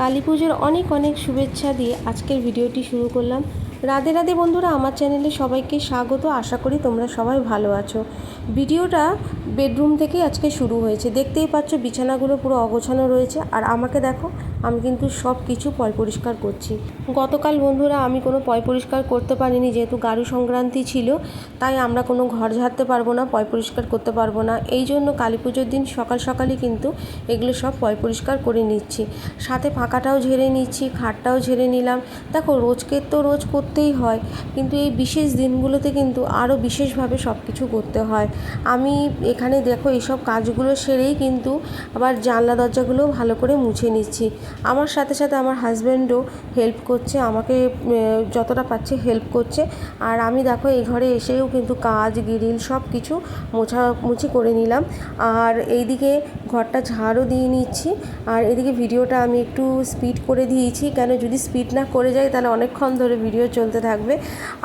কালী পুজোর অনেক অনেক শুভেচ্ছা দিয়ে আজকের ভিডিওটি শুরু করলাম। রাধে রাধে বন্ধুরা, আমার চ্যানেলে সবাইকে স্বাগত। আশা করি তোমরা সবাই ভালো আছো। ভিডিওটা বেডরুম থেকেই আজকে শুরু হয়েছে। দেখতেই পাচ্ছ, বিছানাগুলো পুরো অগোছানো রয়েছে। আর আমাকে দেখো আমি কিন্তু সব কিছু পয় পরিষ্কার করছি। গতকাল বন্ধুরা আমি কোনো পয় পরিষ্কার করতে পারিনি, যেহেতু গারু সংক্রান্তি ছিল, তাই আমরা কোনো ঘর ঝাড়তে পারব না, পয় পরিষ্কার করতে পারব না। এই জন্য কালী পুজোর দিন সকাল সকালই কিন্তু এগুলো সব পয় পরিষ্কার করে নিচ্ছি। সাথে ফাঁকাটাও ঝেড়ে নিচ্ছি, খাটটাও ঝেড়ে নিলাম। দেখো, রোজকে তো রোজ করতেই হয়, কিন্তু এই বিশেষ দিনগুলোতে কিন্তু আরও বিশেষভাবে সব কিছু করতে হয়। আমি এখানে দেখো এইসব কাজগুলো সেরেই কিন্তু আবার জানলা দরজাগুলো ভালো করে মুছে নিচ্ছি। আমার সাথে সাথে আমার হাজব্যান্ডও হেল্প করছে, আমাকে যতটা পাচ্ছে হেল্প করছে। আর আমি দেখো, এই ঘরে এসেও কিন্তু কাজ গিরিল সব কিছু মোছামুছি করে নিলাম। আর এইদিকে ঘরটা ঝাড়ও দিয়ে নিচ্ছি। আর এদিকে ভিডিওটা আমি একটু স্পিড করে দিয়েছি। কেন যদি স্পিড না করে যাই, তাহলে অনেকক্ষণ ধরে ভিডিও চলতে থাকবে।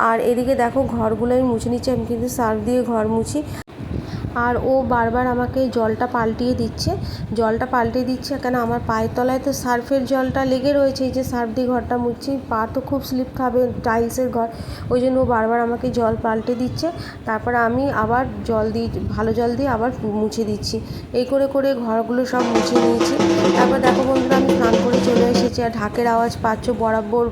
আর এদিকে দেখো, ঘরগুলো আমি মুছে নিচ্ছি। আমি কিন্তু সার্ফ দিয়ে ঘর মুছি। আর ও বারবার আমাকে জলটা পাল্টিয়ে দিচ্ছে। জলটা পাল্টিয়ে দিচ্ছে কেন? আমার পায়ের তলায় তো সার্ফের জলটা লেগে রয়েছে। এই যে সার্ফ দিয়ে ঘরটা মুছছি, পা তো খুব স্লিপ খাবে টাইলসের ঘর। ওই জন্য ও বারবার আমাকে জল পাল্টে দিচ্ছে। তারপর আমি আবার জল দিয়ে, ভালো জল দিয়ে আবার মুছে দিচ্ছি। এই করে করে ঘরগুলো সব মুছে নিয়েছি। তারপর দেখো বন্ধুরা, আমি স্নান করে চলে এসেছি। আর ঢাকের আওয়াজ পাচ্ছ, বরাবর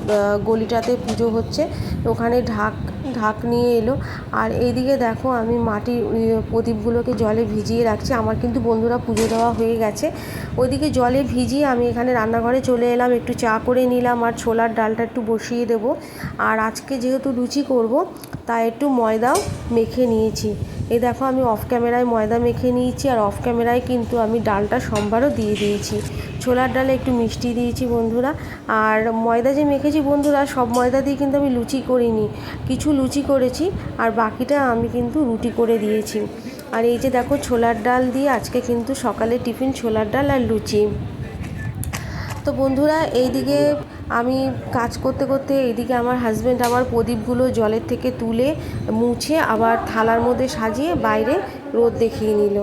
গলিটাতে পুজো হচ্ছে। ওখানে ঢাক ঢাক নিয়ে এলো। আর এইদিকে দেখো আমি মাটির প্রদীপগুলোকে জলে ভিজিয়ে রাখছি। আমার কিন্তু বন্ধুরা পুজো দেওয়া হয়ে গেছে। ওইদিকে জলে ভিজিয়ে আমি এখানে রান্নাঘরে চলে এলাম। একটু চা করে নিলাম আর ছোলার ডালটা একটু বসিয়ে দেব। আর আজকে যেহেতু লুচি করব, তাই একটু ময়দাও মেখে নিয়েছি। এই দেখো, আমি অফ ক্যামেরায় ময়দা মেখে নিয়েছি আর অফ ক্যামেরায় কিন্তু আমি ডালটা সোমবারও দিয়ে দিয়েছি। ছোলার ডালে একটু মিষ্টি দিয়েছি বন্ধুরা। আর ময়দা যে মেখেছি বন্ধুরা, সব ময়দা দিয়ে কিন্তু আমি লুচি করিনি। কিছু লুচি করেছি আর বাকিটা আমি কিন্তু রুটি করে দিয়েছি। আর এই যে দেখো, ছোলার ডাল দিয়ে আজকে কিন্তু সকালে টিফিন ছোলার ডাল আর লুচি। তো বন্ধুরা, এইদিকে আমি কাজ করতে করতে এদিকে আমার হাজব্যান্ড আমার প্রদীপগুলো জলের থেকে তুলে মুছে আবার থালার মধ্যে সাজিয়ে বাইরে রোদ দেখিয়ে নিল।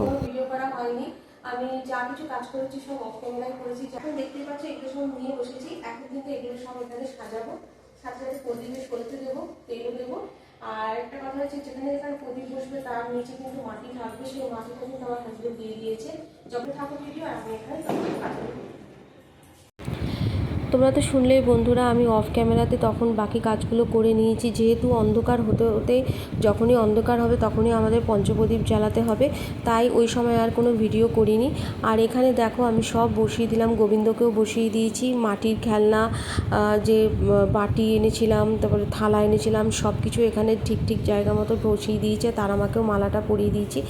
আর একটা কথা হচ্ছে, যেখানে প্রদীপ বসবে তার নিচে কিন্তু মাটি থাকবে। সেই মাটিটা কিন্তু আমার দিয়ে দিয়েছে। যখন ভিডিও আমি এখানে তোমরা তো শুনলেই বন্ধুরা, আমি অফ ক্যামেরাতে তখন বাকি কাজগুলো করে নিয়েছি। যেহেতু অন্ধকার হতে হতে যখনই অন্ধকার হবে তখনই আমাদের পঞ্চপ্রদীপ জ্বালাতে হবে। তাই ওই সময় আর কোনো ভিডিও করিনি। আর এখানে দেখো আমি সব বসিয়ে দিলাম, গোবিন্দকেও বসিয়ে দিয়েছি। মাটির খেলনা যে বাটি এনেছিলাম, তারপরে থালা এনেছিলাম সব কিছু এখানে ঠিক ঠিক জায়গা মতো বসিয়ে দিয়েছে। তার আমাকেও মালাটা পরিয়ে দিয়েছি।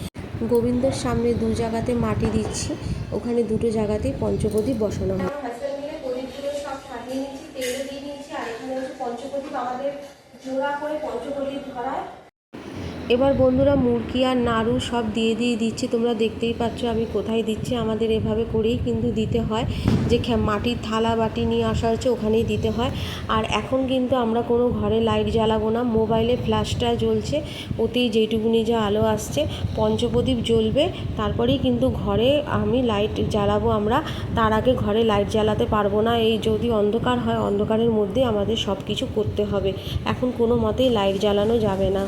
গোবিন্দর সামনে দু জায়গাতে মাটি দিচ্ছি। ওখানে দুটো জায়গাতেই পঞ্চপ্রদীপ বসানো হয় হাজব্যান্ড মিলে প্রদীপগুলো সব সাজিয়ে নিয়েছি তেলও দিয়ে নিয়েছি আর এখানে হচ্ছে পঞ্চপ্রদীপ আমাদের জোড়া করে পঞ্চপ্রদীপ ধরায়। এবার বন্ধুরা মুরগি আর নাড়ু সব দিয়ে দিয়ে দিচ্ছি, তোমরা দেখতেই পাচ্ছ আমি কোথায় দিচ্ছি, আমাদের এভাবে করেই কিন্তু দিতে হয়। যে মাটির থালা বাটি নিয়ে আসা হচ্ছে ওখানেই দিতে হয়। আর এখন কিন্তু আমরা কোনো ঘরে লাইট জ্বালাবো না, মোবাইলে ফ্ল্যাশটা জ্বলছে, ওতেই যেইটুকুনি যা আলো আসছে, পঞ্চপ্রদীপ জ্বলবে, তারপরেই কিন্তু ঘরে আমি লাইট জ্বালাবো আমরা, তার আগে ঘরে লাইট জ্বালাতে পারব না, এই যদি অন্ধকার হয়, অন্ধকারের মধ্যে আমাদের সব কিছু করতে হবে। এখন কোনো মতেই লাইট জ্বালানো যাবে না।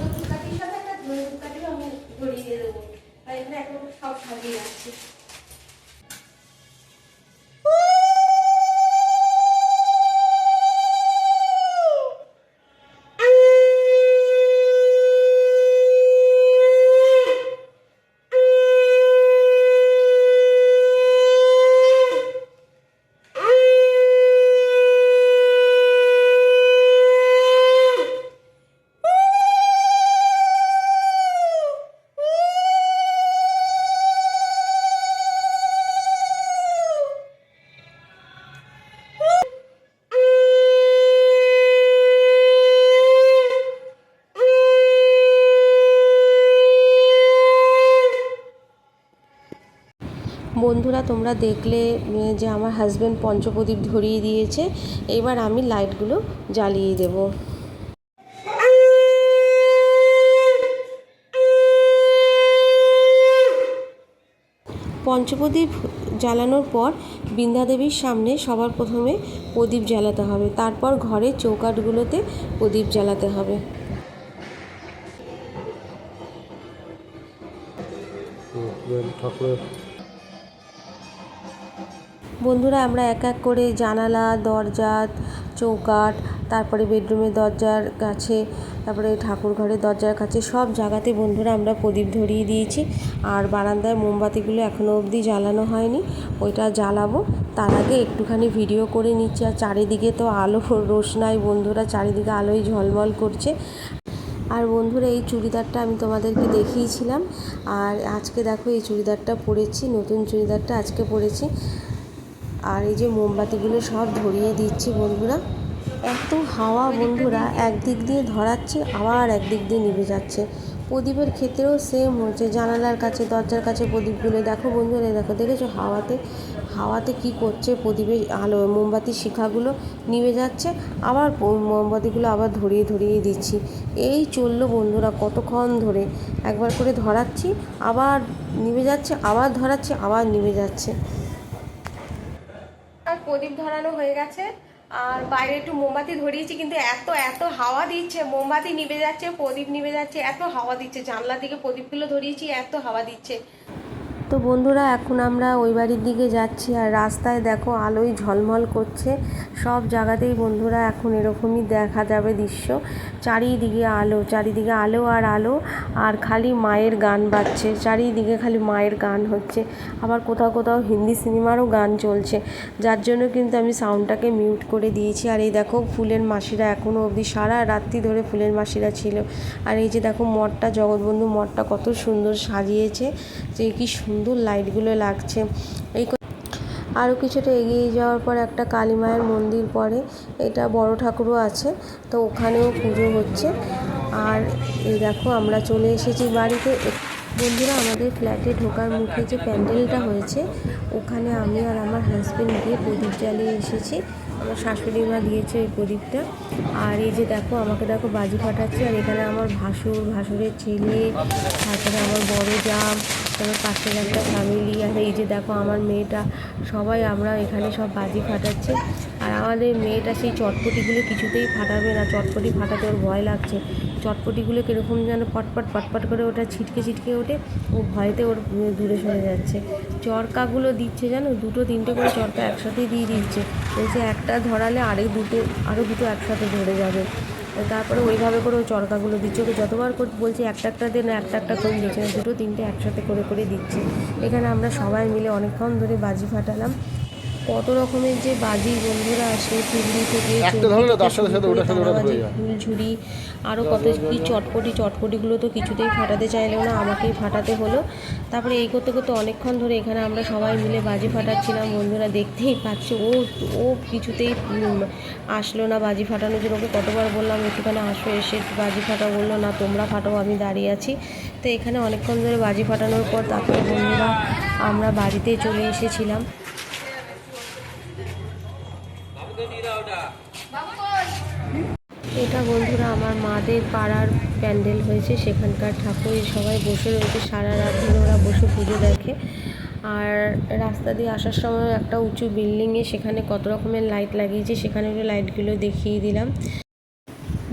বন্ধুরা, তোমরা দেখলে যে আমার হাজব্যান্ড পঞ্চপ্রদীপ ধরিয়ে দিয়েছে, এবার আমি লাইটগুলো জ্বালিয়ে দেবো। পঞ্চপ্রদীপ জ্বালানোর পর বিন্ধ্যাদেবীর সামনে সবার প্রথমে প্রদীপ জ্বালাতে হবে। তারপর ঘরের চৌকাঠগুলোতে প্রদীপ জ্বালাতে হবে। ঠাকুরের বন্ধুরা, আমরা এক এক করে জানালা দরজা চৌকাঠ, তারপরে বেডরুমের দরজার কাছে, তারপরে ঠাকুর ঘরের দরজার কাছে, সব জায়গাতে বন্ধুরা আমরা প্রদীপ ধরিয়ে দিয়েছি। আর বারান্দায় মোমবাতিগুলো এখনও অবধি জ্বালানো হয়নি, ওইটা জ্বালাবো। তার আগে একটুখানি ভিডিও করে নিচ্ছি। আর চারিদিকে তো আলো রোশনাই বন্ধুরা চারিদিকে আলোয় ঝলমল করছে। আর বন্ধুরা, এই চুড়িদারটা আমি তোমাদেরকে দেখিয়েছিলাম। আর আজকে দেখো, এই চুড়িদারটা পরেছি, নতুন চুড়িদারটা আজকে পরেছি। আর এই যে মোমবাতিগুলো সব ধরিয়ে দিচ্ছি বন্ধুরা। এত হাওয়া বন্ধুরা, একদিক দিয়ে ধরাচ্ছে, আবার একদিক দিয়ে নিভে যাচ্ছে। প্রদীপের ক্ষেত্রেও সেম হচ্ছে, জানালার কাছে, দরজার কাছে প্রদীপগুলো। দেখো বন্ধুরা, দেখো, দেখেছ হাওয়াতে? হাওয়াতে কি করছে প্রদীপের আলো মোমবাতির শিখাগুলো নিভে যাচ্ছে, আবার মোমবাতিগুলো আবার ধরিয়ে ধরিয়ে দিচ্ছি। এই চলল বন্ধুরা কতক্ষণ ধরে? একবার করে ধরাচ্ছি, আবার নিভে যাচ্ছে, আবার ধরাচ্ছি, আবার নিভে যাচ্ছে। প্রদীপ ধরানো হয়ে গেছে। আর বাইরে একটু মোমবাতি ধরিয়েছি, কিন্তু এত এত হাওয়া দিচ্ছে, মোমবাতি নিভে যাচ্ছে, প্রদীপ নিভে যাচ্ছে, এত হাওয়া দিচ্ছে জানলা দিকে প্রদীপগুলো ধরিয়েছি, এত হাওয়া দিচ্ছে। তো বন্ধুরা, এখন আমরা ওই বাড়ির দিকে যাচ্ছি আর রাস্তায় দেখো আলোয় ঝলমল করছে। সব জায়গাতেই বন্ধুরা এখন এরকমই দেখা যাবে দৃশ্য। চারিদিকে আলো চারিদিকে আলো আর আলো আর খালি মায়ের গান বাজছে। চারিদিকে খালি মায়ের গান হচ্ছে। আবার কোথাও কোথাও হিন্দি সিনেমারও গান চলছে। যার জন্য কিন্তু আমি সাউন্ডটাকে মিউট করে দিয়েছি। আর এই দেখো ফুলের মাসিরা এখনও অবধি সারা রাত্রি ধরে ফুলের মাসিরা ছিল। আর এই যে দেখো মঠটা, জগৎবন্ধু মঠটা কত সুন্দর সাজিয়েছে। যে কি সুন্দর লাইটগুলো লাগছে। এই আরও কিছুটা এগিয়ে যাওয়ার পর একটা কালী মায়ের মন্দির পরে এটা বড় ঠাকুরও আছে, তো ওখানেও পুজো হচ্ছে। আর এই দেখো আমরা চলে এসেছি বাড়িতে। বন্ধুরা, আমাদের ফ্ল্যাটে ঢোকার মুখে যে প্যান্ডেলটা হয়েছে, ওখানে আমি আর আমার হাজব্যান্ড গিয়ে প্রদীপ জ্বালিয়ে এসেছি। আমার শাশুড়ি মা দিয়েছে ওই প্রদীপটা। আর এই যে দেখো, আমাকে দেখো বাজি ফাটাচ্ছে। আর এখানে আমার ভাসুর, ভাসুরের ছেলে, তারপরে আমার বড় জাম, তারপর পাশের একটা ফ্যামিলি আর এই যে দেখো, আমার মেয়েটা, সবাই আমরা এখানে সব বাজি ফাটাচ্ছে। আর আমাদের মেয়েটা সেই চটপটিগুলো কিছুতেই ফাটাবে না, চটপটি ফাটাতে ওর ভয় লাগছে। চটপটিগুলো কীরকম যেন পটপট পটপট করে ওটা ছিটকে ছিটকে ওঠে, ও ভয়তে ওর দূরে সরে যাচ্ছে। চরকাগুলো দিচ্ছে জানো? দুটো, তিনটে করে চরকা একসাথেই দিয়ে দিচ্ছে। বলছে একটা ধরালে আরেক দুটো আরও দুটো একসাথে ধরে যাবে। তারপরে ওইভাবে করে ওই চরকাগুলো দিচ্ছে। ওকে যতবার বলছি একটা একটা দিয়ে না, একটা একটা করে দিচ্ছে। দুটো, তিনটে একসাথে করে করে দিচ্ছে। এখানে আমরা সবাই মিলে অনেকক্ষণ ধরে বাজি ফাটালাম। কত রকমের যে বাজি বন্ধুরা আসে চুগড়ি থেকে। ফুলঝুরি আরও কত কি চটপটি চটপটিগুলো তো কিছুতেই ফাটাতে চাইলেও না আমাকেই ফাটাতে হলো। তারপরে এই করতে করতে অনেকক্ষণ ধরে এখানে আমরা সবাই মিলে বাজি ফাটাচ্ছিলাম বন্ধুরা দেখতেই পাচ্ছে ও ও কিছুতেই আসলো না বাজি ফাটানোর জন্য। ওকে কতবার বললাম একটুখানি আসো এসে বাজি ফাটা বলল না তোমরা ফাটাও আমি দাঁড়িয়ে আছি। তো এখানে অনেকক্ষণ ধরে বাজি ফাটানোর পর তারপরে বন্ধুরা আমরা বাড়িতে চলে এসেছিলাম। এটা বন্ধুরা আমার মাদের পাড়ার প্যান্ডেল হয়েছে, সেখানকার ঠাকুর সবাই বসে রয়েছে, সারা রাত ধরে ওরা বসে পুজো দেখে। আর রাস্তা দিয়ে আসার সময় একটা উঁচু বিল্ডিংয়ে সেখানে কত রকমের লাইট লাগিয়েছে, সেখানে লাইটগুলো দেখিয়ে দিলাম।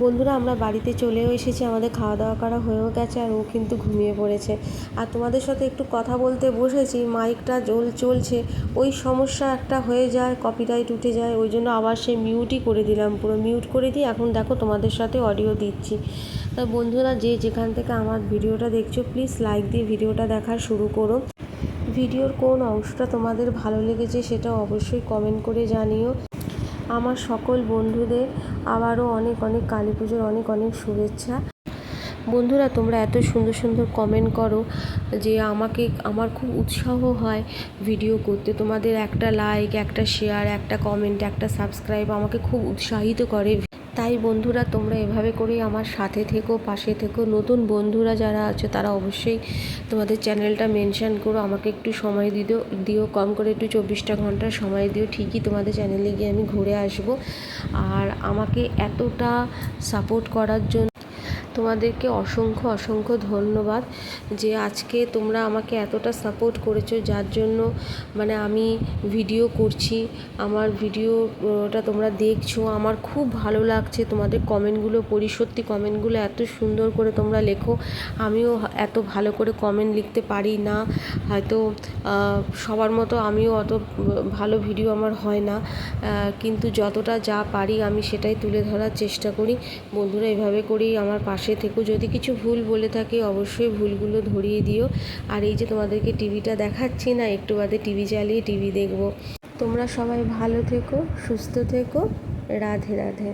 বন্ধুরা, আমরা বাড়িতে চলেও এসেছি। আমাদের খাওয়া দাওয়া করা হয়েও গেছে আর ও কিন্তু ঘুমিয়ে পড়েছে। আর তোমাদের সাথে একটু কথা বলতে বসেছি। মাইকটা জল চলছে। ওই সমস্যা একটা হয়ে যায় কপিরাইট উঠে যায়। ওই জন্য আবার সে মিউটই করে দিলাম। পুরো মিউট করে দিয়ে এখন দেখো তোমাদের সাথে অডিও দিচ্ছি। তা বন্ধুরা, যে যেখান থেকে আমার ভিডিওটা দেখছ প্লিজ লাইক দিয়ে ভিডিওটা দেখা শুরু করো। ভিডিওর কোন অংশটা তোমাদের ভালো লেগেছে সেটা অবশ্যই কমেন্ট করে জানিও। আমার সকল বন্ধুদের আবারও অনেক অনেক কালী পুজোর অনেক অনেক শুভেচ্ছা। বন্ধুরা, তোমরা এত সুন্দর সুন্দর কমেন্ট করো যে আমাকে, আমার খুব উৎসাহ হয় ভিডিও করতে। তোমাদের একটা লাইক একটা শেয়ার একটা কমেন্ট একটা সাবস্ক্রাইব আমাকে খুব উৎসাহিত করে। তাই বন্ধুরা, তোমরা এভাবে করেই আমার সাথে থেকো, পাশে থেকো। নতুন বন্ধুরা যারা আছে, তারা অবশ্যই তোমাদের চ্যানেলটা মেনশান করো। আমাকে একটু সময় দিও দিও, কম করে একটু চব্বিশটা ঘণ্টা সময় দিও। ঠিকই তোমাদের চ্যানেলে গিয়ে আমি ঘুরে আসব। আর আমাকে এতটা সাপোর্ট করার জন্য তোমাদেরকে অসংখ্য অসংখ্য ধন্যবাদ যে আজকে তোমরা আমাকে এতটা সাপোর্ট করেছ, যার জন্য মানে আমি ভিডিও করছি, আমার ভিডিওটা তোমরা দেখছ, আমার খুব ভালো লাগছে তোমাদের কমেন্টগুলো পড়ি, সত্যি কমেন্টগুলো এত সুন্দর করে তোমরা লেখো, আমিও এত ভালো করে কমেন্ট লিখতে পারি না, হয়তো সবার মতো আমিও অত ভালো ভিডিও আমার হয় না কিন্তু যতটা যা পারি আমি সেটাই তুলে ধরার চেষ্টা করি, বন্ধুরা এভাবে করেই আমার পাশে থেকো। যদি কিছু ভুল বলে থাকি, অবশ্যই ভুলগুলো ধরিয়ে দিও। আর এই যে তোমাদেরকে টিভিটা দেখাচ্ছি না, একটু বাদে টিভি চালিয়ে টিভি দেখব। তোমরা সবাই ভালো থেকো, সুস্থ থেকো। রাধে রাধে।